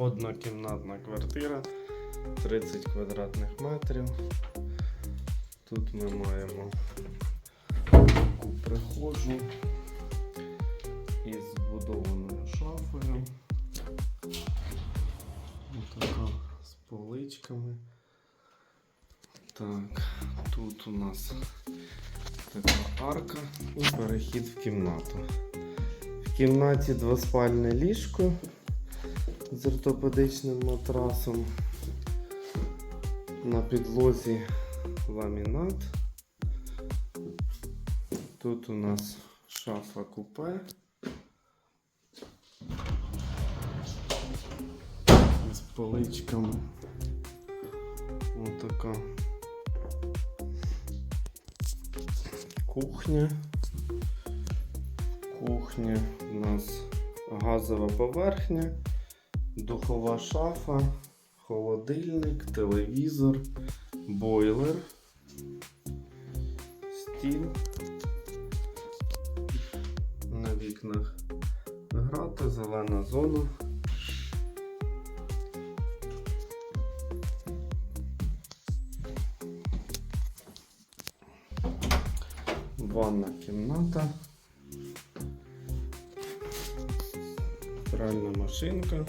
Однокімнатна квартира, 30 квадратних метрів. Тут ми маємо таку прихожу із збудованою шафою. Отака з поличками. Так, тут у нас така арка і перехід в кімнату. В кімнаті двоспальне ліжко з ортопедичним матрасом. На підлозі ламінат. Тут у нас шафа купе. З поличками. Отака кухня. Кухня у нас газова поверхня, духова шафа, холодильник, телевізор, бойлер, стіл. На вікнах грати, зелена зона. Ванна кімната. Пральна машинка.